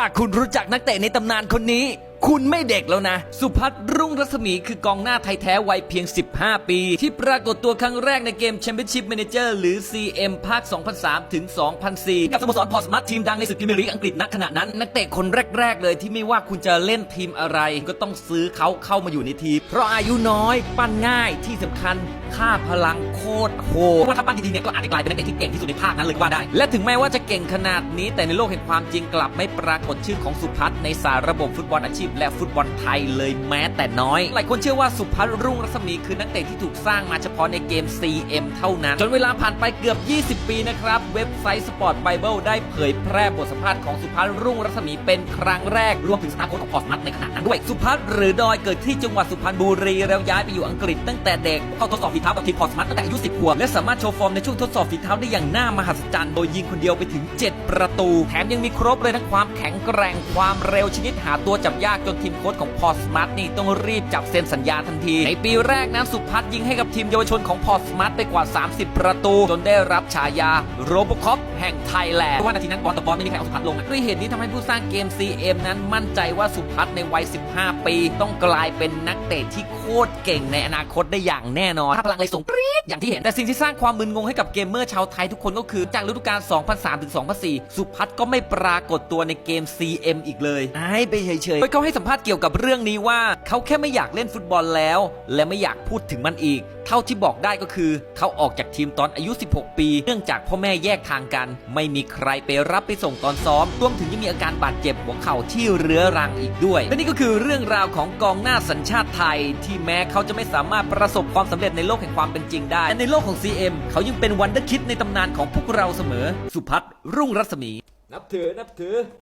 ถ้าคุณรู้จักนักเตะในตำนานคนนี้ คุณไม่เด็กแล้วนะ สุพัฒน์รุ่งรัศมีคือกองหน้าไทยแท้วัยเพียง 15 ปี ที่ปรากฏตัวครั้งแรกในเกม Championship Manager หรือ CM ภาค 2003 ถึง 2004 กับสโมสรพอร์สมัตทีมดังในศึกพรีเมียร์ลีกอังกฤษณขณะนั้น นักเตะคนแรก ๆ เลยที่ไม่ว่าคุณจะเล่นทีมอะไร ก็ต้องซื้อเขาเข้ามาอยู่ในทีม เพราะอายุน้อย ปั้นง่ายที่สำคัญค่าพลังโคตรโหดว่าถ้าปั้นดีๆเนี่ยก็อาจจะกลายเป็นนักเตะที่เก่งที่สุดในภาคนั้นเลยว่าได้ และถึงแม้ว่าจะเก่งขนาดนี้ แต่ในโลกแห่งความจริงกลับไม่ปรากฏชื่อของสุพัฒน์ในสารระบบฟุตบอลอาชีพและฟุตบอลไทยเลยแม้แต่น้อย หลายคนเชื่อว่าสุพัฒน์รุ่งรัศมีคือนักเตะที่ถูกสร้างมาเฉพาะในเกม CM เท่านั้น จนเวลาผ่านไปเกือบ 20 ปีนะครับ เว็บไซต์ Sport Bible ได้เผยแพร่บทสัมภาษณ์ของสุพัฒน์รุ่งรัศมีเป็นครั้งแรก รวมถึงสตาร์โค้ชของพอสมัตในขณะนั้นด้วย สุพัฒน์หรือดอยเกิดที่จังหวัดสุพรรณบุรีแล้วย้ายไปอยู่อังกฤษตั้งแต่เด็กเข้าทดสอบฝีเท้ากับทีมพอสมัตตั้งแต่อายุ 10 ขวบและสามารถโชว์ฟอร์มในช่วงทดสอบฝีเท้าได้อย่างน่ามหัศจรรย์โดยยิงคนเดียวไปถึง 7 ประตู แถมยังมีครบเลยทั้งความแข็งแกร่งความเร็วชนิดหาตัวจับยากจนทีมโค้ชของพอสมัตนี่ต้องรีบจับเซ็นสัญญาทันที ในปีแรกนั้นสุพัฒน์ยิงให้กับทีมเยาวชนของพอสมัตไปกว่า 30 ประตู จนได้รับฉายาโรบคอปแห่งไทยแลนด์เพราะว่านาทีนั้นบอลต่อบอลไม่มีใครเอาสุพัฒน์ลงอะด้วยเหตุนี้ทำให้ผู้สร้างเกม CM นั้นมั่นใจว่าสุพัฒน์ในวัย 15 ปี ต้องกลายเป็นนักเตะที่โคตรเก่งในอนาคตได้อย่างแน่นอนถ้าพลังเลยส่งปรี๊ดอย่างที่เห็นแต่สิ่งที่สร้างความมึนงงให้กับเกมเมอร์ชาวไทยทุกคนก็คือจากฤดูกาล 2003 ถึง 2004 สุพัฒน์ก็ไม่ปรากฏตัวในเกม CM อีกเลยหายไปเฉยๆโดยเขาให้สัมภาษณ์เกี่ยวกับเรื่องนี้ว่า เขาแค่ไม่อยากเล่นฟุตบอลแล้ว และไม่อยากพูดถึงมันอีก เท่าที่บอกได้ก็คือ เขาออกจากทีมตอนอายุ 16 ปี เนื่องจากพ่อแม่แยกทางกัน ไม่มีใครไปรับไปส่งตอนซ้อมรวมถึงยังมีอาการบาดเจ็บหัวเข่าที่เรื้อรังอีกด้วย และนี่ก็คือเรื่องราวของกองหน้าสัญชาติไทย ที่แม้เขาจะไม่สามารถประสบความสำเร็จในโลกแห่งความเป็นจริงได้แต่ในโลกของ CM เขายังเป็นวันเดอร์คิดในตำนานของพวกเราเสมอ สุพัฒน์รุ่งรัศมี นับถือนับถือ